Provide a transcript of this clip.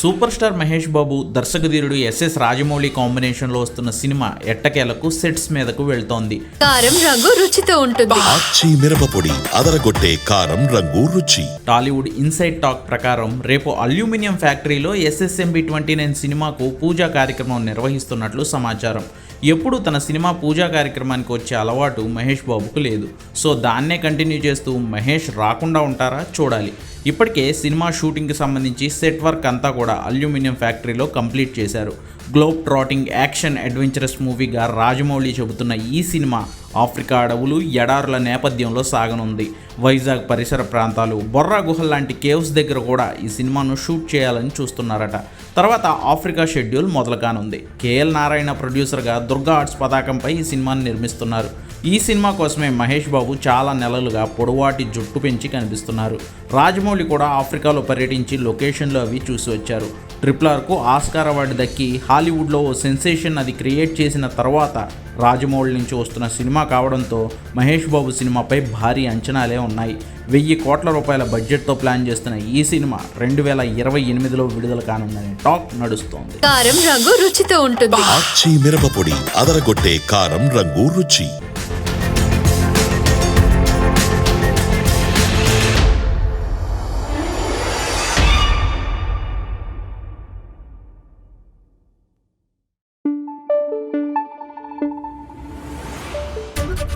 Super star Mahesh Babu దర్శకధీరుడు SS Rajamouli కాంబినేషన్లో వస్తున్న సినిమా ఎట్టకేలకు సెట్స్ మీదకు వెళ్తోంది. కారం రంగు రుచితో ఉంటుంది. మిరపపొడి అదరగొట్టే కారం రంగు రుచి. టాలీవుడ్ ఇన్సైడ్ టాక్ ప్రకారం రేపు అల్యూమినియం ఫ్యాక్టరీలో ఎస్ఎస్ఎంబి ట్వంటీ నైన్ సినిమాకు పూజా కార్యక్రమం నిర్వహిస్తున్నట్లు సమాచారం. ఎప్పుడు తన సినిమా పూజా కార్యక్రమానికి వచ్చే అలవాటు మహేష్ బాబుకు లేదు. సో దాన్నే కంటిన్యూ చేస్తూ మహేష్ రాకుండా ఉంటారా? చూడాలి. ఇప్పటికే సినిమా షూటింగ్కి సంబంధించి సెట్ వర్క్ అంతా కూడా అల్యూమినియం ఫ్యాక్టరీలో కంప్లీట్ చేశారు. గ్లోబ్ ట్రాటింగ్ యాక్షన్ అడ్వెంచరస్ మూవీగా రాజమౌళి చెబుతున్న ఈ సినిమా ఆఫ్రికా అడవులు ఎడారుల నేపథ్యంలో సాగనుంది. వైజాగ్ పరిసర ప్రాంతాలు బొర్రా గుహల్ లాంటి కేవ్స్ దగ్గర కూడా ఈ సినిమాను షూట్ చేయాలని చూస్తున్నారట. తర్వాత ఆఫ్రికా షెడ్యూల్ మొదలు కానుంది కేఎల్ నారాయణ ప్రొడ్యూసర్గా దుర్గా ఆర్ట్స్ పతాకంపై ఈ సినిమాను నిర్మిస్తున్నారు. ఈ సినిమా కోసమే మహేష్ బాబు చాలా నెలలుగా పొడవాటి జుట్టు పెంచి కనిపిస్తున్నారు. రాజమౌళి కూడా ఆఫ్రికాలో పర్యటించి లొకేషన్లు అవి చూసి వచ్చారు. ట్రిప్లార్కు ఆస్కార్ అవార్డు దక్కి హాలీవుడ్లో ఓ సెన్సేషన్ అది క్రియేట్ చేసిన తర్వాత రాజమౌళి నుంచి వస్తున్న సినిమా కావడంతో మహేష్ బాబు సినిమాపై భారీ అంచనాలే ఉన్నాయి. వెయ్యి కోట్ల రూపాయల బడ్జెట్తో ప్లాన్ చేస్తున్న ఈ సినిమా రెండు వేల ఇరవై ఎనిమిదిలో విడుదల కానుందని టాక్ నడుస్తోంది. కారం రంగు రుచితో ఉంటుంది. అదరగొట్టే కారం రంగు రుచి.